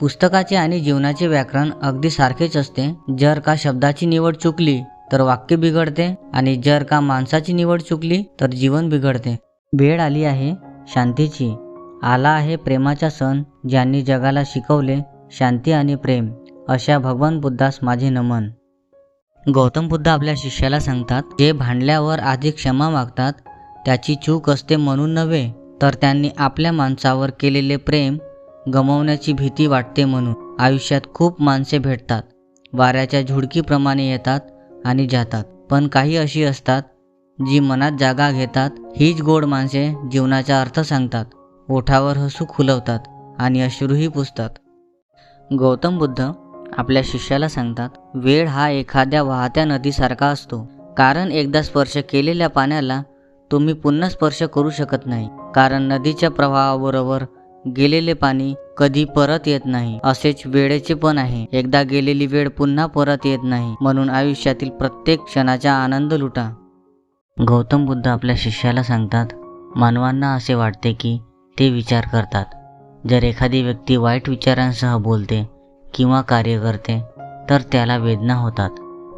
पुस्तकाचे आणि जीवनाचे व्याकरण अगदी सारखेच असते. जर का शब्दाची निवड चुकली तर वाक्य बिघडते आणि जर का माणसाची निवड चुकली तर जीवन बिघडते. वेळ आली आहे शांतीची. आला आहे प्रेमाचा सण ज्यांनी जगाला शिकवले शांती आणि प्रेम अशा भगवान बुद्धास माझे नमन. गौतम बुद्ध आपल्या शिष्याला सांगतात जे भांडल्यावर आधी क्षमा मागतात त्याची चूक असते म्हणून नव्हे तर त्यांनी आपल्या माणसावर केलेले प्रेम गमावण्याची भीती वाटते म्हणून आयुष्यात खूप माणसे भेटतात. वाऱ्याच्या झुडकीप्रमाणे येतात आणि जातात. पण काही अशी असतात जी मनात जागा घेतात हीच गोड माणसे जीवनाचा अर्थ सांगतात. ओठावर हसू खुलवतात आणि अश्रूही पुसतात. गौतम बुद्ध आपल्या शिष्याला सांगतात वेळ हा एखाद्या वाहत्या नदीसारखा असतो. कारण एकदा स्पर्श केलेल्या पाण्याला तुम्ही पुन्हा स्पर्श करू शकत नाही. कारण नदीच्या प्रवाहाबरोबर गेलेले पाणी कधी परत येत नाही. असेच वेळेचे पण आहे. एकदा गेलेली वेळ पुन्हा परत येत नाही. म्हणून आयुष्यातील प्रत्येक क्षणाचा आनंद लुटा. गौतम बुद्ध आपल्या शिष्याला सांगतात मानवांना असे वाटते की ते विचार करतात. जर एखादी व्यक्ती वाईट विचारांसह बोलते किंवा कार्य करते तर त्याला वेदना होतात.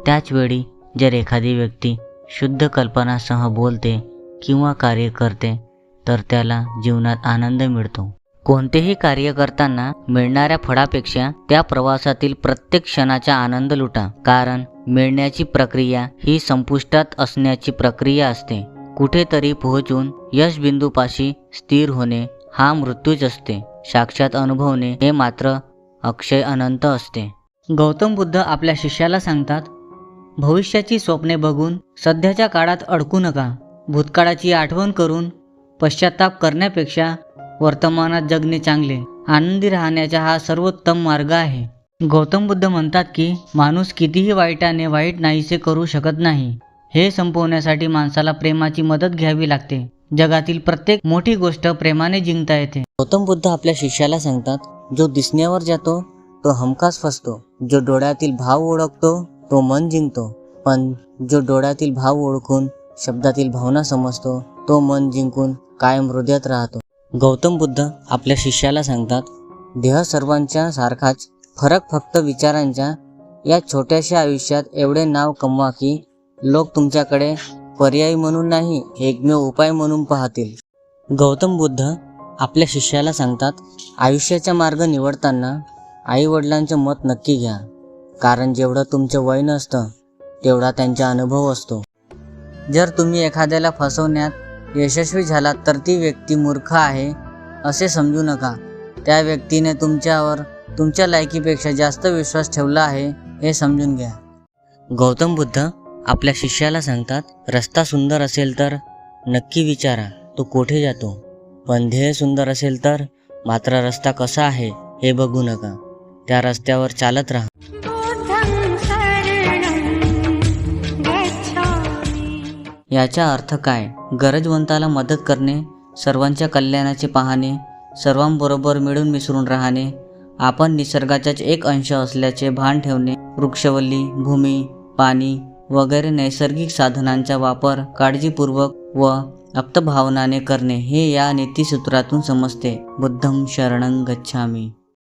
त्याचवेळी जर एखादी व्यक्ती शुद्ध कल्पनासह बोलते किंवा कार्य करते तर त्याला जीवनात आनंद मिळतो. कोणतेही कार्य करताना मिळणाऱ्या फळापेक्षा त्या प्रवासातील प्रत्येक क्षणाचा आनंद लुटा. कारण मिळण्याची प्रक्रिया ही संपुष्टात असण्याची प्रक्रिया असते. कुठेतरी पोहोचून यशबिंदूपाशी स्थिर होणे हा मृत्यूच असते. साक्षात अनुभवणे हे मात्र अक्षय अनंत असते. गौतम बुद्ध आपल्या शिष्याला सांगतात भविष्याची स्वप्ने बघून सध्याच्या काळात अडकू नका. भूतकाळाची आठवण करून पश्चाताप करण्यापेक्षा वर्तमानात जगणे चांगले. आनंदी राहण्याचा हा सर्वोत्तम मार्ग आहे. गौतम बुद्ध म्हणतात की माणूस कितीही वाईटाने वाईट नाहीसे करू शकत नाही. हे संपवण्यासाठी माणसाला प्रेमाची मदत घ्यावी लागते. जगातील प्रत्येक मोठी गोष्ट प्रेमाने जिंकता येते. गौतम बुद्ध आपल्या शिष्याला सांगतात जो दिसण्यावर जातो तो हमखास फसतो. जो डोळ्यातील भाव ओळखतो तो मन जिंकतो. पण जो डोळ्यातील भाव ओळखून शब्दातील भावना समजतो तो मन जिंकून कायम हृदयात राहतो. गौतम बुद्ध आपल्या शिष्याला सांगतात देह सर्वांच्या सारखाच फरक फक्त विचारांच्या. या छोट्याशा आयुष्यात एवढे नाव कमवा की लोक तुमच्याकडे पर्यायी म्हणून नाही एकमेव उपाय म्हणून पाहतील. गौतम बुद्ध आपल्या शिष्याला सांगतात आयुष्याचा मार्ग निवडताना आई वडिलांचं मत नक्की घ्या. कारण जेवढं तुमचं वय नसतं तेवढा त्यांचा अनुभव असतो. जर तुम्ही एखाद्याला फसवण्यात यशस्वी झाला तर ती व्यक्ती मूर्ख आहे असे समजू नका. त्या व्यक्तीने तुमच्यावर तुमच्या लायकीपेक्षा जास्त विश्वास ठेवला आहे हे समजून घ्या. गौतम बुद्ध आपल्या शिष्याला सांगतात रस्ता सुंदर असेल तर नक्की विचारा तो कोठे जातो. पण ध्येय सुंदर असेल तर मात्र रस्ता कसा आहे हे बघू नका. त्या रस्त्यावर चालत राहा. याचा अर्थ काय? गरजवंताला मदत करणे सर्वांच्या कल्याणाचे पाहणे सर्वांबरोबर मिळून मिसळून राहणे आपण निसर्गाचाच एक अंश असल्याचे भान ठेवणे वृक्षवल्ली भूमी पाणी वगैरे नैसर्गिक साधनांचा वापर काळजीपूर्वक व अप्तभावनाने करणे हे या नीतिसूत्रातून समजते. बुद्धम शरणं गच्छामी.